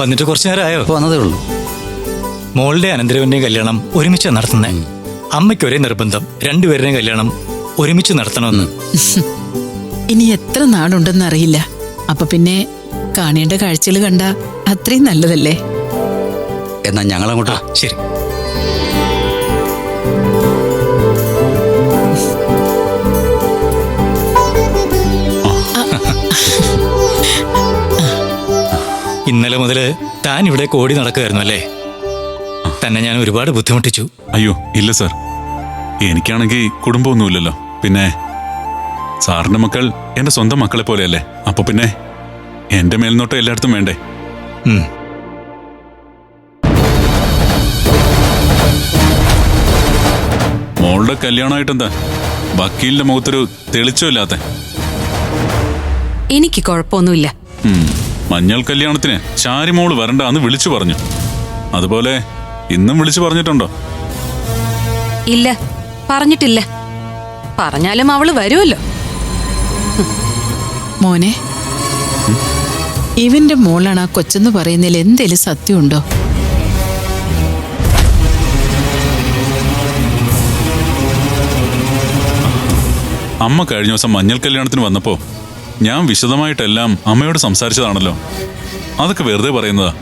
വന്നിട്ട് കുറച്ചു നേരമായോ? ഇപ്പൊ വന്നതേ ഉള്ളൂ. മോളുടെ അനന്തരവന്റെയും കല്യാണം ഒരുമിച്ച് നടത്തുന്നേ. അമ്മയ്ക്ക് ഒരേ നിർബന്ധം രണ്ടുപേരുടെയും കല്യാണം ഒരുമിച്ച് നടത്തണമെന്ന്. ഇനി എത്ര നാടുണ്ടെന്ന് അറിയില്ല. അപ്പൊ പിന്നെ കാണേണ്ട കാഴ്ചകൾ കണ്ട അത്രയും നല്ലതല്ലേ? എന്നാ ഞങ്ങളങ്ങോട്ടാ ശരി. താൻ ഇവിടെ കോടി നടക്കുമായിരുന്നു അല്ലേ? തന്നെ ഞാൻ ഒരുപാട് ബുദ്ധിമുട്ടിച്ചു. അയ്യോ ഇല്ല സർ. എനിക്കാണെങ്കിൽ കുടുംബമൊന്നുമില്ലല്ലോ. പിന്നെ സാറിന്റെ മക്കൾ എന്റെ സ്വന്തം മക്കളെ പോലെയല്ലേ? അപ്പൊ പിന്നെ എന്റെ മേൽനോട്ടം എല്ലായിടത്തും വേണ്ടേ. മോളുടെ കല്യാണമായിട്ടെന്താ? വക്കീലിന്റെ മുഖത്തൊരു തെളിച്ചമില്ലാത്ത. എനിക്ക് കുഴപ്പമൊന്നുമില്ല. മഞ്ഞൾ കല്യാണത്തിന് ചാരിമോൾ വരണ്ട എന്ന് വിളിച്ചു പറഞ്ഞു. അതുപോലെ ഇന്നും വിളിച്ചു പറഞ്ഞിട്ടുണ്ടോ? ഇല്ല പറഞ്ഞിട്ടില്ല. പറഞ്ഞാലും അവൾ വരുമല്ലോ. മോനെ ഇവന്റെ മോളാണ് ആ കൊച്ചെന്ന് പറയുന്നതിൽ എന്തേലും സത്യമുണ്ടോ? അമ്മ കഴിഞ്ഞ ദിവസം മഞ്ഞൾ കല്യാണത്തിന് വന്നപ്പോ ഞാൻ വിശദമായിട്ടെല്ലാം അമ്മയോട് സംസാരിച്ചതാണല്ലോ. അതൊക്കെ വെറുതെ പറയുന്നതാ.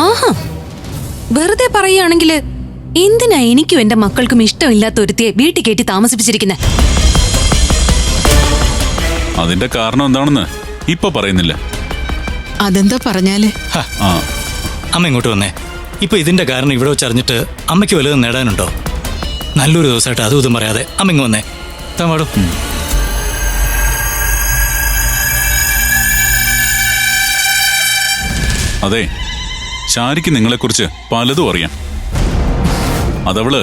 ആഹാ. വെറുതെ പറയുകയാണെങ്കിൽ എന്തിനാ എനിക്കും എന്റെ മക്കൾക്കും ഇഷ്ടമില്ലാത്ത ഒരുത്തിയെ വീട്ടിൽ കയറ്റി താമസിപ്പിച്ചിരിക്കുന്നത് അതിന്റെ കാരണം എന്താണെന്ന് ഇപ്പൊ പറയുന്നില്ല. അതെന്താ പറഞ്ഞാൽ? ഹ, ആ. അമ്മ ഇങ്ങോട്ട് വന്നേ. ഇപ്പൊ ഇതിന്റെ കാരണം ഇവിടെ വെച്ച് അറിഞ്ഞിട്ട് അമ്മയ്ക്ക് വല്ലതും നേടാനുണ്ടോ? നല്ലൊരു ദിവസമായിട്ട് അതും ഇതും പറയാതെ അമ്മ ഇങ്ങ് വന്നേ. താൻ പാടും അതെ ശാരിക്ക് നിങ്ങളെക്കുറിച്ച് പലതും അറിയാം. അതവൾ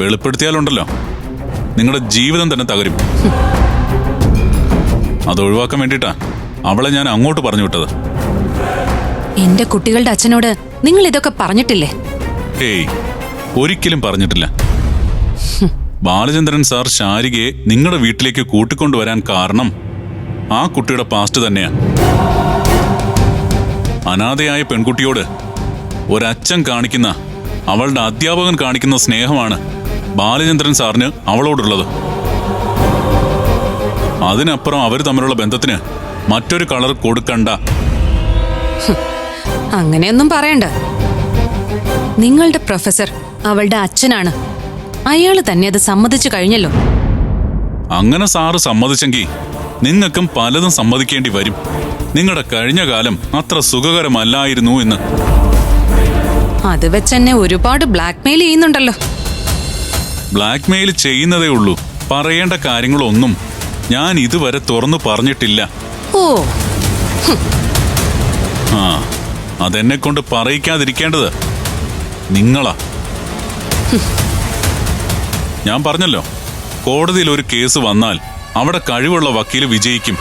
വെളിപ്പെടുത്തിയാലുണ്ടല്ലോ. നിങ്ങളുടെ ജീവിതം തന്നെ തകരും. അത് ഒഴിവാക്കാൻ വേണ്ടിട്ടാ അവളെ ഞാൻ അങ്ങോട്ട് പറഞ്ഞു വിട്ടത്. എന്റെ കുട്ടികളുടെ അച്ഛനോട് നിങ്ങൾ ഇതൊക്കെ പറഞ്ഞിട്ടില്ലേ? ഏയ് ഒരിക്കലും പറഞ്ഞിട്ടില്ല. ബാലചന്ദ്രൻ സാർ ശാരികയെ നിങ്ങളുടെ വീട്ടിലേക്ക് കൂട്ടിക്കൊണ്ടുവരാൻ കാരണം ആ കുട്ടിയുടെ പാസ്റ്റ് തന്നെയാ. അനാഥയായ പെൺകുട്ടിയോട് ഒരച്ഛൻ കാണിക്കുന്ന അവളുടെ അധ്യാപകൻ കാണിക്കുന്ന സ്നേഹമാണ് ബാലചന്ദ്രൻ സാറിന് അവളോടുള്ളത്. അതിനപ്പുറം അവർ തമ്മിലുള്ള ബന്ധത്തിന് മറ്റൊരു കളർ കൊടുക്കണ്ട. അങ്ങനെയൊന്നും പറയണ്ട. നിങ്ങളുടെ പ്രൊഫസർ അവളുടെ അച്ഛനാണ്. അയാൾ തന്നെ അത് സമ്മതിച്ചു കഴിഞ്ഞല്ലോ. അങ്ങനെ സാറ് സമ്മതിച്ചെങ്കിൽ നിങ്ങൾക്കും പലതും സമ്മതിക്കേണ്ടി വരും. നിങ്ങളുടെ കഴിഞ്ഞ കാലം അത്ര സുഖകരമല്ലായിരുന്നു എന്ന്. അത് വെച്ചെന്നെ ഒരുപാട് ബ്ലാക്ക്മെയിൽ ചെയ്യുന്നുണ്ടല്ലോ. ബ്ലാക്ക്മെയിൽ ചെയ്യുന്നതേ ഉള്ളൂ. പറയേണ്ട കാര്യങ്ങളൊന്നും ഞാൻ ഇതുവരെ തുറന്നു പറഞ്ഞിട്ടില്ല. ഓ. ആ അതെന്നെ കൊണ്ട് പറയിക്കാതിരിക്കേണ്ടത് നിങ്ങളാ. ഞാൻ പറഞ്ഞല്ലോ കോടതിയിൽ ഒരു കേസ് വന്നാൽ അവിടെ കഴിവുള്ള വക്കീൽ വിജയിക്കും.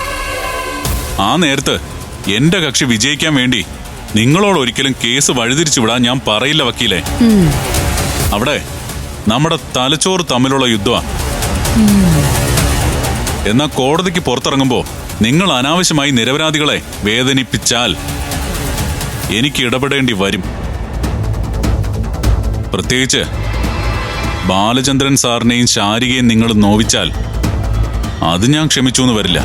ആ നേരത്ത് എന്റെ കക്ഷി വിജയിക്കാൻ വേണ്ടി നിങ്ങളോട് ഒരിക്കലും കേസ് വഴിതിരിച്ചു വിടാൻ ഞാൻ പറയില്ല വക്കീലെ. അവിടെ നമ്മുടെ തലച്ചോറ് തമ്മിലുള്ള യുദ്ധമാണ് എന്നാ കോടതിക്ക് പുറത്തിറങ്ങുമ്പോ നിങ്ങൾ അനാവശ്യമായി നിരപരാധികളെ വേദനിപ്പിച്ചാൽ എനിക്ക് ഇടപെടേണ്ടി വരും. പ്രത്യേകിച്ച് ബാലചന്ദ്രൻ സാറിനെയും ശാരികയും നിങ്ങൾ നോവിച്ചാൽ അത് ഞാൻ ക്ഷമിച്ചു എന്ന് വരില്ല.